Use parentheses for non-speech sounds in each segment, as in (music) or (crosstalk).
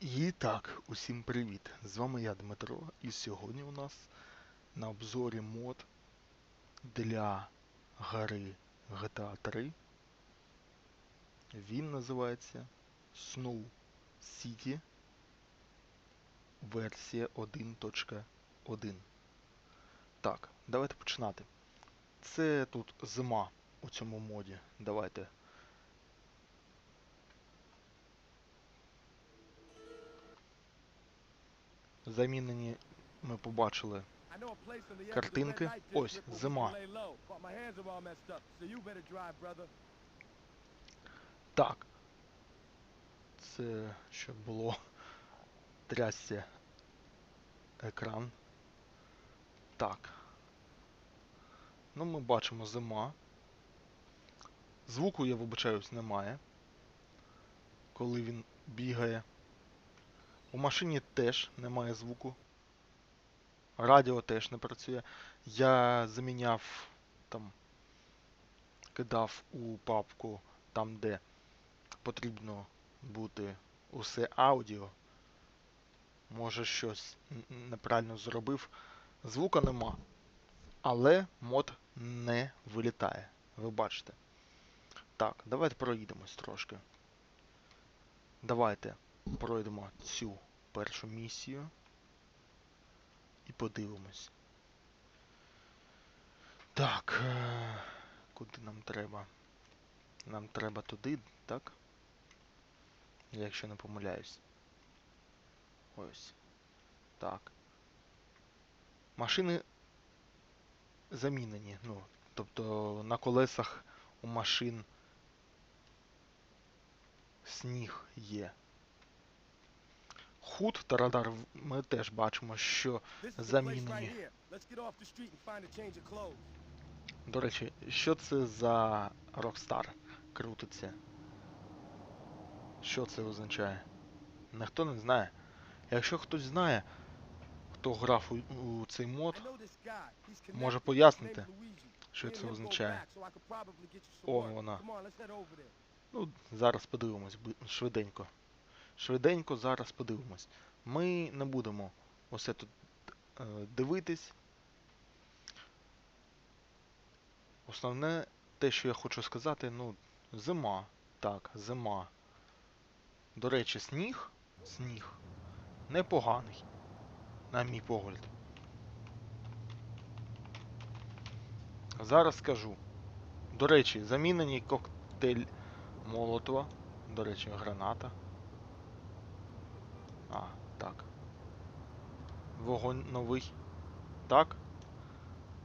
І так, усім привіт! З вами я, Дмитро, і сьогодні у нас на обзорі мод для гри GTA 3. Він називається Snow City версія 1.1. Так, давайте починати. Це тут зима у цьому моді. Давайте замінені ми побачили Картинки. Ось, зима. Так. Це щоб було трясся екран. Так. Ну, ми бачимо зима. Звуку, я вибачаюсь, немає. Коли він бігає. У машині теж немає звуку. Радіо теж не працює. Я заміняв там, кидав у папку там, де потрібно бути усе аудіо. Може щось неправильно зробив. Звука нема. Але мод не вилітає. Ви бачите. Так, давайте проїдемось трошки. Давайте пройдемо цю першу місію і подивимось. Так, е, куди нам треба? Нам треба туди, так? Я Якщо не помиляюсь. Ось. Так. Машини замінені. Ну, тобто на колесах у машин сніг є. Худ та радар ми теж бачимо, що замінені. До речі, що це за Rockstar крутиться? Що це означає? Ніхто не знає. Якщо хтось знає, хто грав у, у цей мод, може пояснити, що це означає. О, вона. Ну, зараз подивимось швиденько. Швиденько зараз подивимось. Ми не будемо усе тут е, дивитись. Основне те, що я хочу сказати, ну, зима. Так, зима. До речі, сніг, сніг непоганий, на мій погляд. Зараз скажу. До речі, замінений коктейль Молотова. До речі, граната. А, так. Вогонь новий. Так?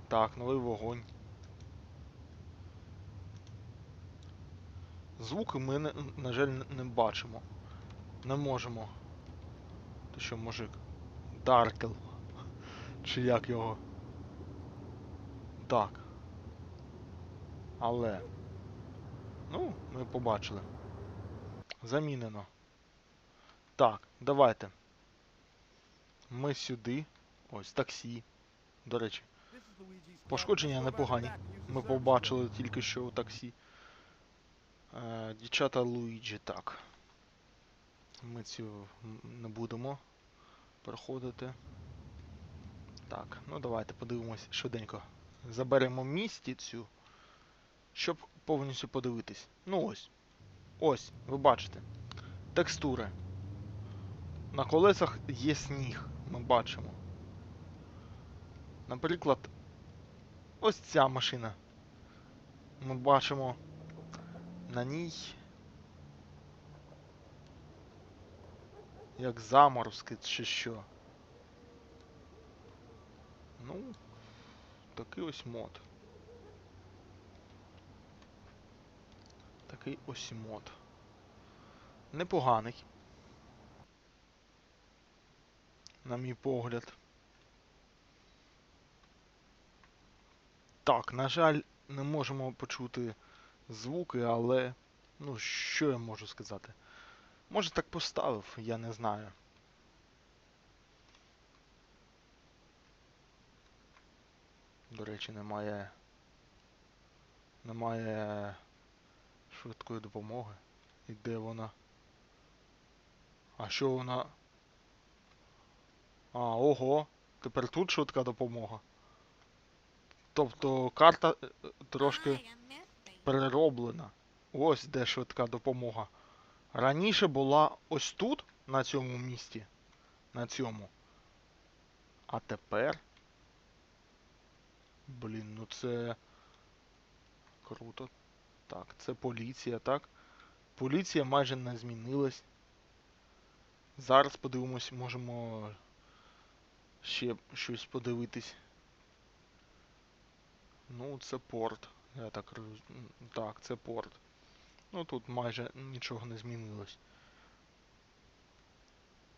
Так, новий вогонь. Звуки ми, на, жаль, не- бачимо. Не можемо. Ти що, мужик? Даркел. Чи як його? Так. Але. Ну, ми побачили. Замінено. Так, давайте. Ми сюди. Ось таксі. До речі, Пошкодження непогані. ми побачили тільки що у таксі. Е, дівчата Луїджі, так. Ми цю не будемо проходити. Так, ну давайте подивимось швиденько. Заберемо містицю, щоб повністю подивитись. Ну ось. Ось, ви бачите. Текстури. На колесах є сніг, ми бачимо. Наприклад, ось ця машина. Ми бачимо на ній як заморозки чи що. Ну, такий ось мод. Такий ось мод. Непоганий. На мій погляд. Так, на жаль, не можемо почути звуки, але. Ну, що я можу сказати? Може так поставив, я не знаю. До речі, немає. Немає швидкої допомоги. І де вона? А що вона. А, ого. Тепер тут швидка допомога. Тобто карта е, трошки перероблена. Ось де швидка допомога. Раніше була ось тут, на цьому місці. На цьому. А тепер. Блін, ну це. Круто. Так, це поліція, так? Поліція майже не змінилась. Зараз подивимось, можемо ще щось подивитись. Ну, це порт. Я так роз... Так, це порт. Ну тут майже нічого не змінилось.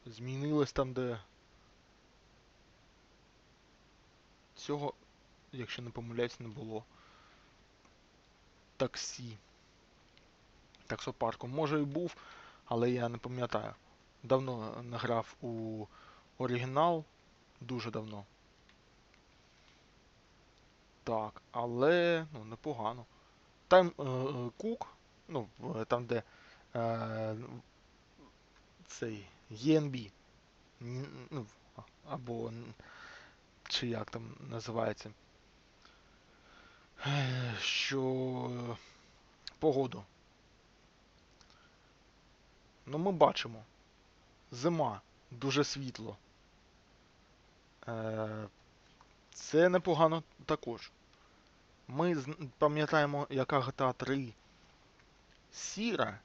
Змінилось там, де. Цього, якщо не помиляюсь, не було. Таксі. Таксопарку. Може і був, але я не пам'ятаю. Давно не грав у оригінал. Дуже давно. Так, але ну, непогано. Там е, е, Кук, ну, там, де е, цей ENB, ну, або чи як там називається, е, що погоду. Ну, ми бачимо. Зима, дуже світло. Е, це непогано також. Ми пам'ятаємо, яка GTA 3 сіра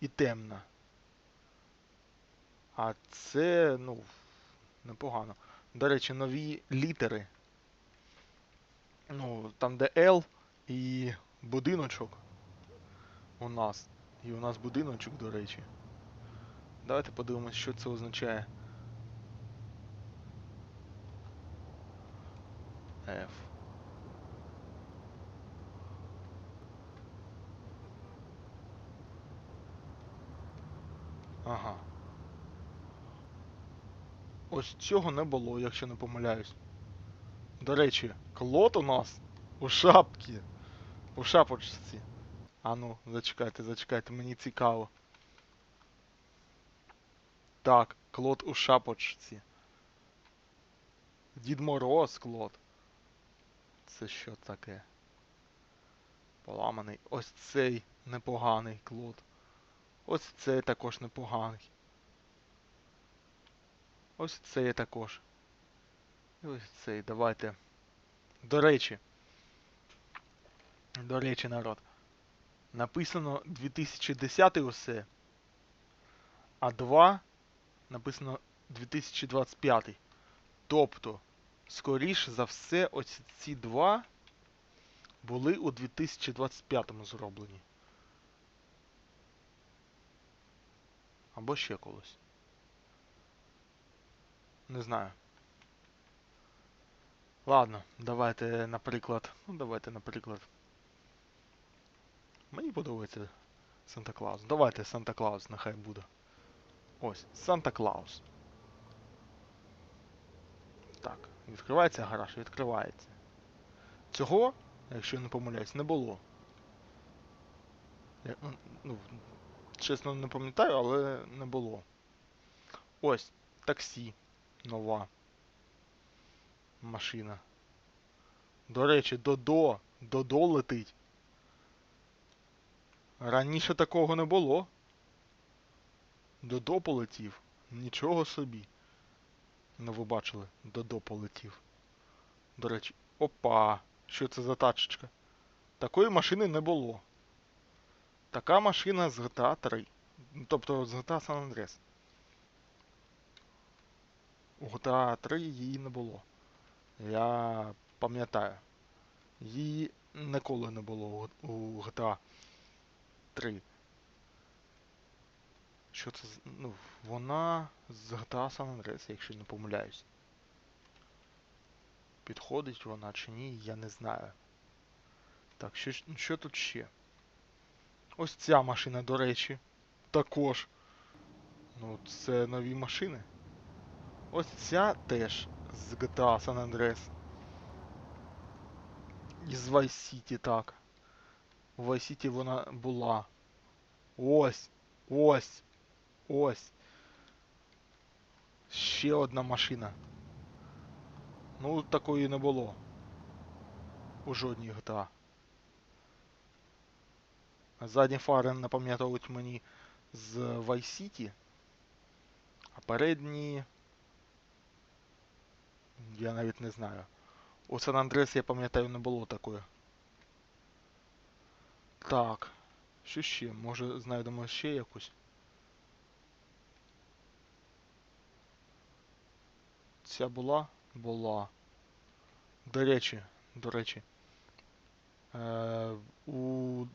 і темна. А це, ну, непогано. До речі, нові літери. Ну, там де L і будиночок у нас. І у нас будиночок, до речі. Давайте подивимось, що це означає. F. Ага. Ось цього не було, якщо не помиляюсь. До речі, клот у нас у шапці. У шапочці. А ну, зачекайте, зачекайте, мені цікаво. Так, клот у шапочці. Дід Мороз клот. Це що таке? Поламаний. Ось цей непоганий клод. Ось цей також непоганий. Ось цей також. І ось цей, давайте. До речі. До речі, народ. Написано 2010 усе. А 2 написано 2025. Тобто, скоріш за все, ось ці два були у 2025 зроблені. Або ще колись. Не знаю. Ладно, давайте, наприклад. Ну, давайте, наприклад. Мені подобається Санта Клаус. Давайте Санта Клаус нехай буде. Ось, Санта Клаус. Так, відкривається гараж, відкривається. Цього, якщо не помиляюсь, не було. Я, ну, ну, чесно не пам'ятаю, але не було. Ось, таксі. Нова. Машина. До речі, Додо. Додо летить. Раніше такого не було. Додо полетів. Нічого собі. Ну ви бачили, Додо полетів. До речі, опа! Що це за тачечка? Такої машини не було. Така машина з GTA 3. Ну, Тобто з GTA San Andreas. У GTA 3 її не було. Я пам'ятаю. Її ніколи не було у GTA 3. Що це Ну, вона з GTA San Andreas, якщо не помиляюсь. Підходить вона чи ні, я не знаю. Так, що, що тут ще? Ось ця машина, до речі. Також. Ну, це нові машини. Ось ця теж з GTA San Andreas. Із Vice City, так. У Vice City вона була. Ось. Ось. Ось. Ще одна машина. Ну, такої не було. У жодній GTA. Задні фари напам'ятовують мені з Vice City. А передні. Я навіть не знаю. У Сан Андрес, я пам'ятаю, не було такої. Так. Що ще? Може знайдемо ще якусь? Ця була? Була. До речі, до речі. Е, у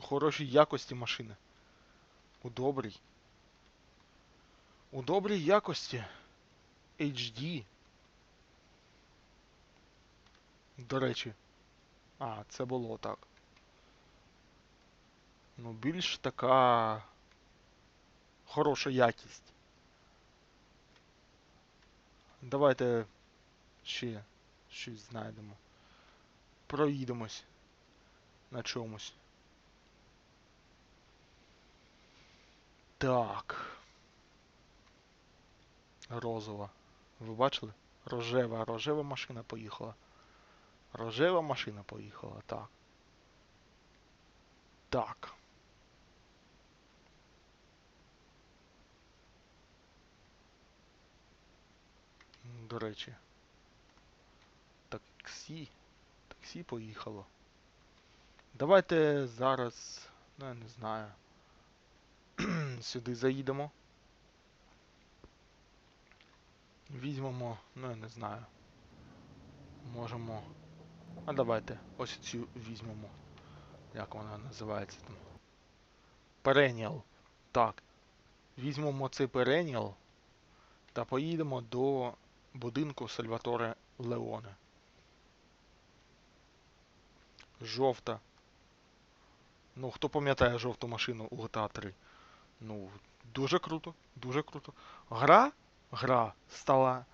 хорошій якості машини. У добрій. У добрій якості. HD. До речі. А, це було так. Ну, більш така хороша якість. Давайте ще щось знайдемо. Проїдемось на чомусь. Так. Розова. Ви бачили? Рожева, рожева машина поїхала. Рожева машина поїхала, так. Так. До речі. Таксі. Таксі поїхало. Давайте зараз, ну я не знаю. (clears throat) Сюди заїдемо. Візьмемо, ну я не знаю. Можемо. А давайте ось цю візьмемо. Як вона називається там? Perennial. Так. Візьмемо цей Perennial та поїдемо до будинку Сальваторе Леоне. Жовта. Ну, хто пам'ятає жовту машину у GTA 3? Ну, дуже круто, дуже круто. Гра, гра стала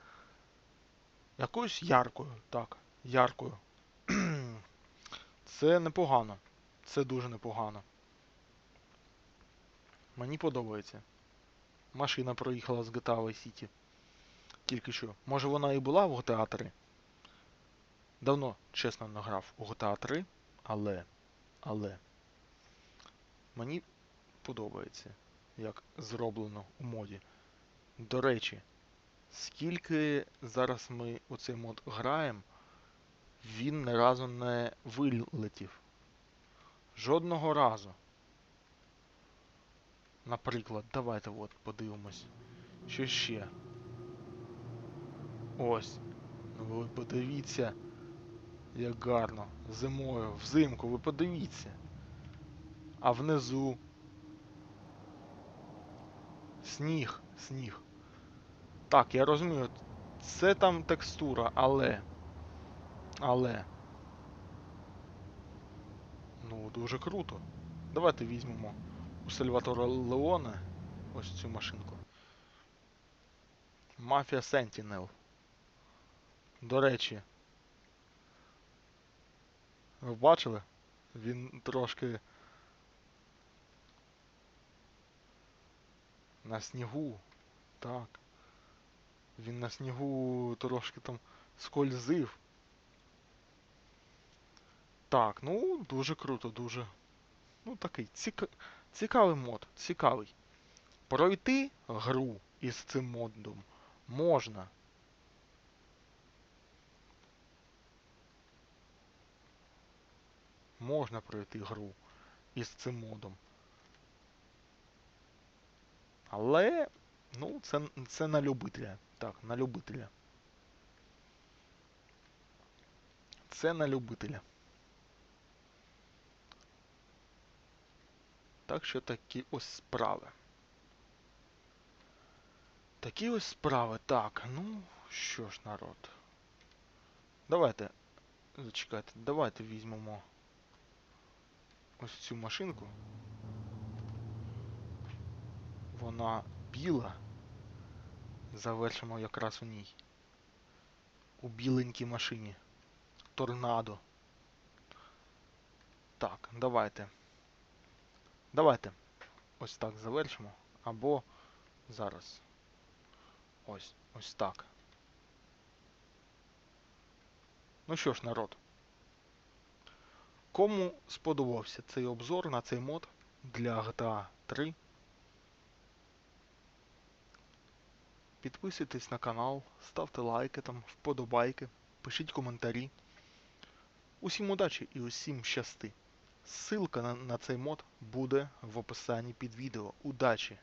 якоюсь яркою, так, яркою. (clears throat) Це непогано. Це дуже непогано. Мені подобається. Машина проїхала з GTA Vice City. Тільки що. Може вона і була в GTA 3? Давно, чесно, не грав у GTA 3, але. Але. Мені подобається, як зроблено у моді. До речі, скільки зараз ми у цей мод граємо, він ні разу не вилетів. Жодного разу. Наприклад, давайте от подивимось. Що ще? Ось. Ну ви подивіться, як гарно. Зимою, взимку, ви подивіться. А внизу. Сніг, сніг. Так, я розумію, це там текстура, але. Але. Ну, дуже круто. Давайте візьмемо у Сальватора Леоне ось цю машинку. Мафія Sentinel. До речі. Ви бачили? Він трошки на снігу. Так. Він на снігу трошки там скользив. Так, ну, дуже круто, дуже. Ну, такий ціка... цікавий мод, цікавий. Пройти гру із цим модом можна. Можна пройти гру із цим модом. Але, ну, це, це на любителя. Так, на любителя. Це на любителя. Так що такі ось справи. Такі ось справи. Так, ну, що ж, народ. Давайте. Зачекайте, давайте візьмемо ось цю машинку. Вона біла. Завершимо якраз у ній. У біленькій машині. Торнадо. Так, давайте. Давайте. ось так завершимо. Або зараз. Ось, ось так. Ну що ж, народ. Кому сподобався цей обзор на цей мод для GTA 3, підписуйтесь на канал, ставте лайки там, вподобайки, пишіть коментарі. Усім удачі і усім щасти. Ссылка на, на цей мод буде в описанні під відео. Удачі!